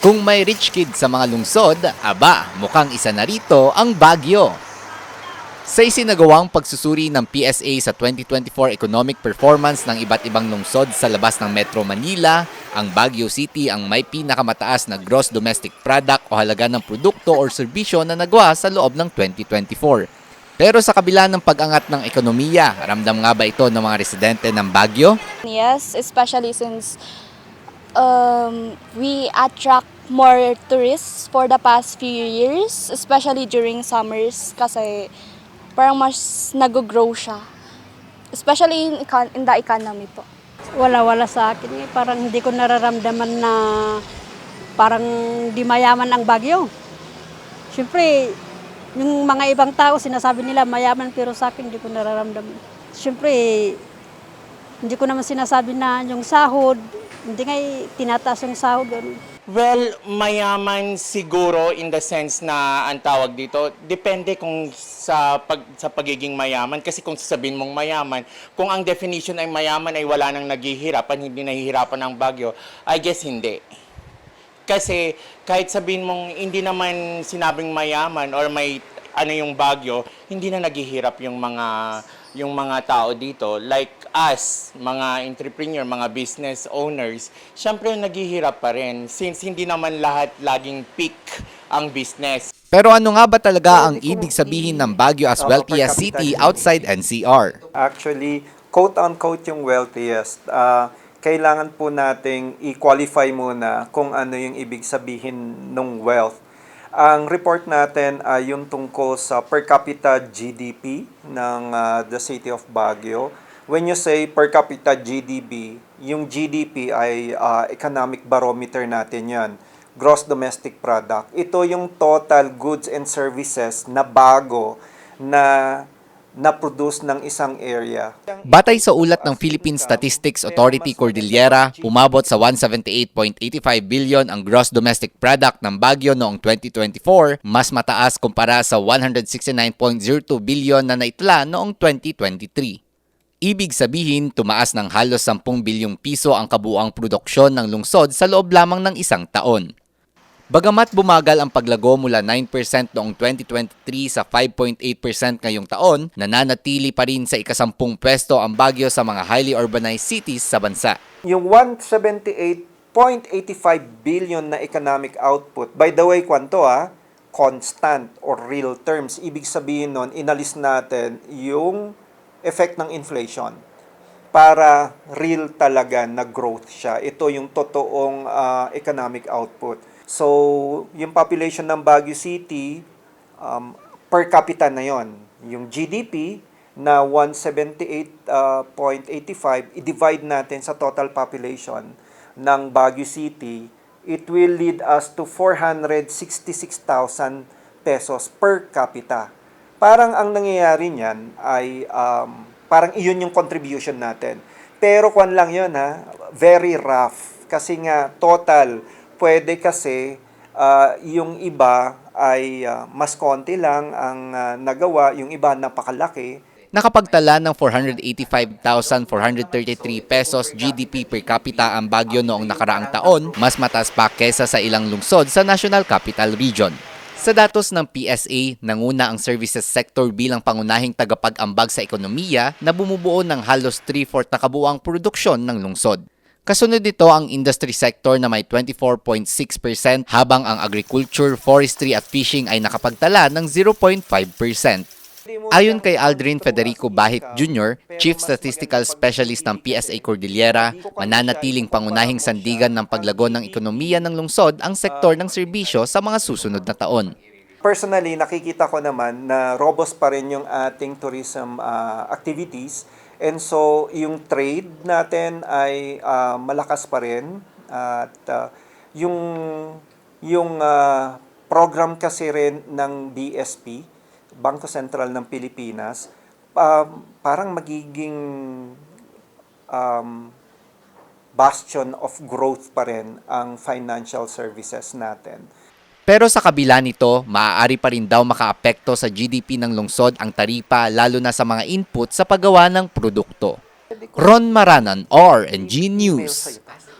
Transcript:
Kung may rich kid sa mga lungsod, aba, mukhang isa na rito ang Baguio. Sa isinagawang pagsusuri ng PSA sa 2024 economic performance ng iba't ibang lungsod sa labas ng Metro Manila, ang Baguio City ang may pinakamataas na gross domestic product o halaga ng produkto o serbisyo na nagawa sa loob ng 2024. Pero sa kabila ng pag-angat ng ekonomiya, ramdam nga ba ito ng mga residente ng Baguio? Yes, especially since um, we attract more tourists for the past few years, especially during summers kasi parang mas nag-grow siya. Especially in, in the economy po. Wala-wala sa akin eh. Parang hindi ko nararamdaman na parang di mayaman ang Bagyo. Siyempre, yung mga ibang tao sinasabi nila mayaman pero sa akin hindi ko nararamdaman. Siyempre, hindi ko naman sinasabi na yung sahod, hindi nga tinataas yung sahod. Well, mayaman siguro in the sense na ang tawag dito, depende kung sa pag sa pagiging mayaman kasi kung sasabihin mong mayaman, kung ang definition ay mayaman ay wala nang naghihirapan, hindi nahihirapan ng bagyo, I guess hindi. Kasi kahit sabihin mong hindi naman sinabing mayaman or may ano yung bagyo, hindi na naghihirap yung mga yung mga tao dito like us, mga entrepreneur, mga business owners, syempre naghihirap pa rin since hindi naman lahat laging peak ang business. Pero ano nga ba talaga ang ibig sabihin ng Baguio as wealthiest city outside NCR? Actually, quote-unquote yung wealthiest. Ah, kailangan po nating i-qualify muna kung ano yung ibig sabihin ng wealth. Ang report natin ay yung tungkol sa per capita GDP ng ah, the city of Baguio. When you say per capita GDP, yung GDP ay ah, economic barometer natin yan. Gross domestic product. Ito yung total goods and services na bago na na-produce ng isang area. Batay sa ulat ng Philippine Statistics Authority Cordillera, umabot sa 178.85 billion ang gross domestic product ng Baguio noong 2024, mas mataas kumpara sa 169.02 billion na naitala noong 2023. Ibig sabihin, tumaas ng halos 10 bilyong piso ang kabuang produksyon ng lungsod sa loob lamang ng isang taon. Bagamat bumagal ang paglago mula 9% noong 2023 sa 5.8% ngayong taon, nananatili pa rin sa ikasampung pwesto ang Baguio sa mga highly urbanized cities sa bansa. Yung 178.85 billion na economic output, by the way, kwanto ah, constant or real terms. Ibig sabihin nun, inalis natin yung effect ng inflation para real talaga na growth siya. Ito yung totoong ah, economic output. So, yung population ng Baguio City, um, per capita na yon. Yung GDP na 178.85, i-divide natin sa total population ng Baguio City, it will lead us to 466,000 pesos per capita. Parang ang nangyayari niyan ay um, parang iyon yung contribution natin. Pero kwan lang yun ha, very rough. Kasi nga total, pwede kasi ah, yung iba ay ah, mas konti lang ang ah, nagawa, yung iba napakalaki. Nakapagtala ng 485,433 pesos GDP per capita ang Baguio noong nakaraang taon, mas mataas pa kesa sa ilang lungsod sa National Capital Region. Sa datos ng PSA, nanguna ang services sector bilang pangunahing tagapag-ambag sa ekonomiya na bumubuo ng halos 3-4 na kabuang produksyon ng lungsod. Kasunod nito ang industry sector na may 24.6% habang ang agriculture, forestry at fishing ay nakapagtala ng 0.5%. Ayon kay Aldrin Federico Bahit Jr., Chief Statistical Specialist ng PSA Cordillera, mananatiling pangunahing sandigan ng paglago ng ekonomiya ng lungsod ang sektor ng serbisyo sa mga susunod na taon. Personally, nakikita ko naman na robust pa rin yung ating tourism ah, activities. And so, yung trade natin ay ah, malakas pa rin. At ah, yung, yung ah, program kasi rin ng BSP, Bangko Sentral ng Pilipinas, ah, parang magiging um, bastion of growth pa rin ang financial services natin. Pero sa kabila nito, maaari pa rin daw makaapekto sa GDP ng lungsod ang taripa lalo na sa mga input sa paggawa ng produkto. Ron Maranan, R&G News.